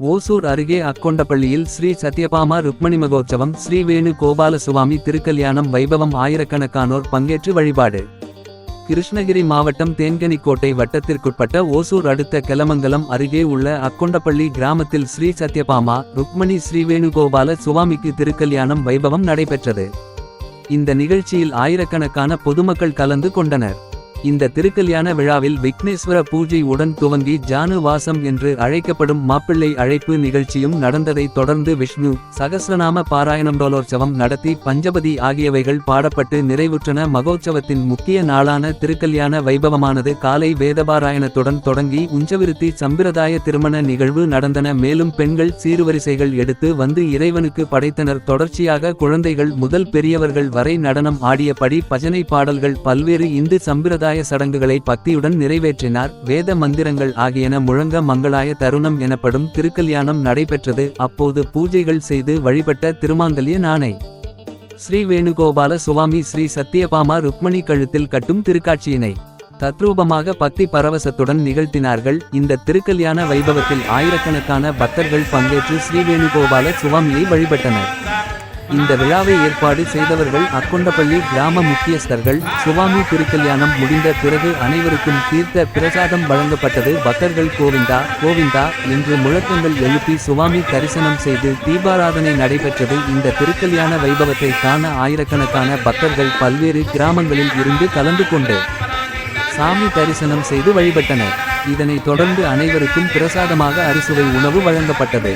ஓசூர் அருகே அக்கொண்டப்பள்ளியில் ஸ்ரீ சத்யபாமா ருக்மணி மகோற்சவம் ஸ்ரீ வேணு கோபால சுவாமி திருக்கல்யாணம் வைபவம் ஆயிரக்கணக்கானோர் பங்கேற்று வழிபாடு. கிருஷ்ணகிரி மாவட்டம் தேன்கனிக்கோட்டை வட்டத்திற்குட்பட்ட ஓசூர் அடுத்த கெலமங்கலம் அருகே உள்ள அக்கொண்டப்பள்ளி கிராமத்தில் ஸ்ரீ சத்யபாமா ருக்மணி ஸ்ரீ வேணுகோபால சுவாமிக்கு திருக்கல்யாணம் வைபவம் நடைபெற்றது. இந்த நிகழ்ச்சியில் ஆயிரக்கணக்கான பொதுமக்கள் கலந்து கொண்டனர். இந்த திருக்கல்யாண விழாவில் விக்னேஸ்வர பூஜை உடன் துவங்கி ஜானு வாசம் என்று அழைக்கப்படும் மாப்பிள்ளை அழைப்பு நிகழ்ச்சியும் நடந்ததைத் தொடர்ந்து விஷ்ணு சகசிரநாம பாராயணம் டோலோற்சவம் நடத்தி பஞ்சபதி ஆகியவைகள் பாடப்பட்டு நிறைவுற்றன. மகோற்சவத்தின் முக்கிய நாளான திருக்கல்யாண வைபவமானது காலை வேதபாராயணத்துடன் தொடங்கி உஞ்சவிருத்தி சம்பிரதாய திருமண நிகழ்வு நடந்தன. மேலும் பெண்கள் சீர்வரிசைகள் எடுத்து வந்து இறைவனுக்கு படைத்தனர். தொடர்ச்சியாக குழந்தைகள் முதல் பெரியவர்கள் வரை நடனம் ஆடியபடி பஜனை பாடல்கள் பல்வேறு இந்து சம்பிரதாய மங்களாய சடங்குகளை பக்தியுடன் நிறைவேற்றினார். வேத மந்திரங்கள் ஆகியன முழங்க மங்களாய தருணம் எனப்படும் திருக்கல்யாணம் நடைபெற்றது. அப்போது பூஜைகள் செய்து வழிபட்ட திருமாங்கல்ய நாணை. ஸ்ரீ வேணுகோபால சுவாமி ஸ்ரீ சத்தியபாமா ருக்மணி கழுத்தில் கட்டும் திருக்காட்சியினை தத்ரூபமாக பக்தி பரவசத்துடன் நிகழ்த்தினார்கள். இந்த திருக்கல்யாண வைபவத்தில் ஆயிரக்கணக்கான பக்தர்கள் பங்கேற்று ஸ்ரீ வேணுகோபால சுவாமியை வழிபட்டனர். இந்த விழாவை ஏற்பாடு செய்தவர்கள் அக்கொண்டப்பள்ளி கிராம முக்கியஸ்தர்கள் சுவாமி திருக்கல்யாணம் முடிந்த பிறகு அனைவருக்கும் தீர்த்த பிரசாதம் வழங்கப்பட்டது பக்தர்கள் கோவிந்தா கோவிந்தா என்று முழக்கங்கள் எழுப்பி சுவாமி தரிசனம் செய்து தீபாராதனை நடைபெற்றது. இந்த திருக்கல்யாண வைபவத்தை காண ஆயிரக்கணக்கான பக்தர்கள் பல்வேறு கிராமங்களில் இருந்து கலந்து கொண்டு சாமி தரிசனம் செய்து வழிபட்டனர். இதனைத் தொடர்ந்து அனைவருக்கும் பிரசாதமாக அறுசுவை உணவு வழங்கப்பட்டது.